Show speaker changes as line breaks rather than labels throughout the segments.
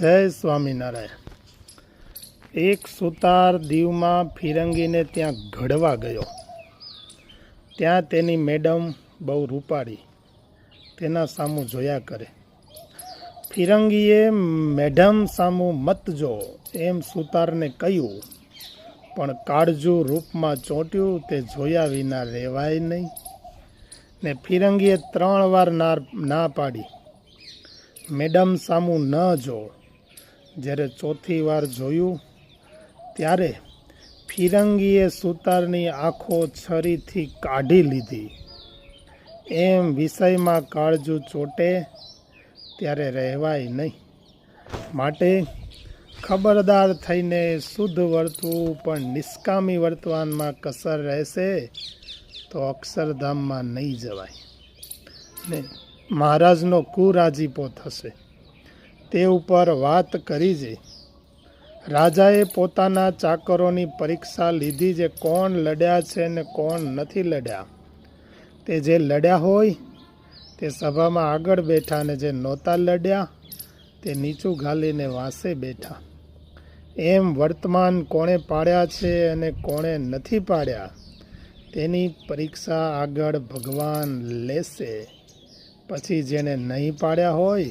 જય સ્વામિનારાયણ. એક સુતાર દીવમાં ફિરંગીને ત્યાં ઘડવા ગયો. ત્યાં તેની મેડમ બહુ રૂપાળી, તેના સામું જોયા કરે. ફિરંગીએ મેડમ સામું મત જો એમ સુતારને કહ્યું, પણ કાળજુ રૂપમાં ચોંટ્યું તે જોયા વિના રહેવાય નહીં. ને ફિરંગીએ ત્રણ વાર ના પાડી. મેડમ સામું ન જો જ્યારે ચોથી વાર જોયું, ત્યારે ફિરંગીએ સુતારની આંખો છરીથી કાઢી લીધી. એમ વિષયમાં કાળજુ ચોટે, ત્યારે રહેવાય નહીં. માટે ખબરદાર થઈને શુદ્ધ વર્તવું પણ નિષ્કામી વર્તમાનમાં કસર રહેશે, તો અક્ષરધામમાં નહીં જવાય. ને મહારાજનો કુરાજીપો થશે. તે ઉપર વાત કરી છે. રાજાએ પોતાના ચાકરોની પરીક્ષા લીધી જે કોણ લડ્યા છે ને કોણ નથી લડ્યા. તે જે લડ્યા હોય, તે સભામાં આગળ બેઠા ને જે નહોતા લડ્યા, તે નીચું ઘાલીને વાંસે બેઠા. એમ વર્તમાન કોણે પાડ્યા છે અને કોણે નથી પાડ્યા, તેની પરીક્ષા આગળ ભગવાન લેશે. પછી જેને નહીં પાડ્યા હોય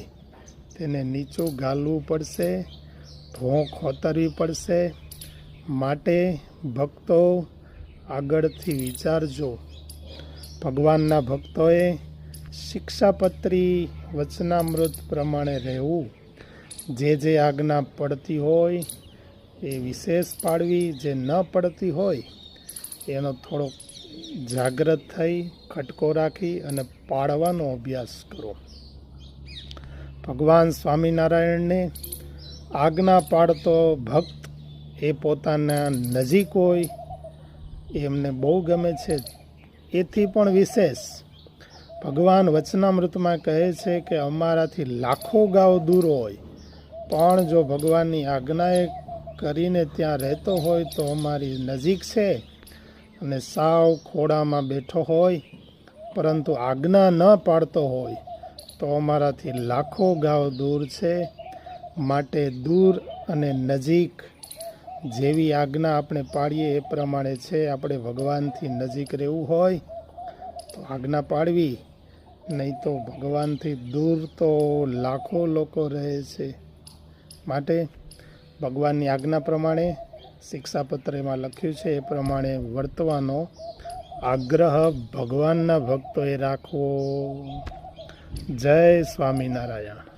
તેને નીચું ગાલવું પડશે ભોં ખોતરવી પડશે. માટે ભક્તો આગળથી વિચારજો. ભગવાનના ભક્તોએ શિક્ષાપત્રી વચનામૃત પ્રમાણે રહેવું. જે જે આજ્ઞા પડતી હોય એ વિશેષ પાડવી જે ન પડતી હોય એનો થોડોક જાગ્રત થઈ, ખટકો રાખી અને પાડવાનો અભ્યાસ કરો. ભગવાન સ્વામિનારાયણને આજ્ઞા પાડતો ભક્ત એ પોતાના નજીક હોય એમને બહુ ગમે છે. એથી પણ વિશેષ ભગવાન વચનામૃતમાં કહે છે કે અમારાથી લાખો ગાવ દૂર હોય, પણ જો ભગવાનની આજ્ઞાએ કરીને ત્યાં રહેતો હોય તો અમારી નજીક છે અને સાવ ખોડામાં બેઠો હોય, પરંતુ આજ્ઞા ન પાડતો હોય તો અમારાથી લાખો ગાવ દૂર છે, માટે દૂર અને નજીક જેવી આજ્ઞા આપણે પાડીએ એ પ્રમાણે છે, આપણે ભગવાનથી નજીક રહેવું હોય તો આજ્ઞા પાડવી, નહીં તો ભગવાનથી દૂર તો લાખો લોકો રહે છે. માટે ભગવાનની આજ્ઞા પ્રમાણે શિક્ષાપત્રમાં લખ્યું છે, એ પ્રમાણે વર્તવાનો આગ્રહ ભગવાનના ભક્તોએ રાખવો. જય સ્વામિનારાયણ.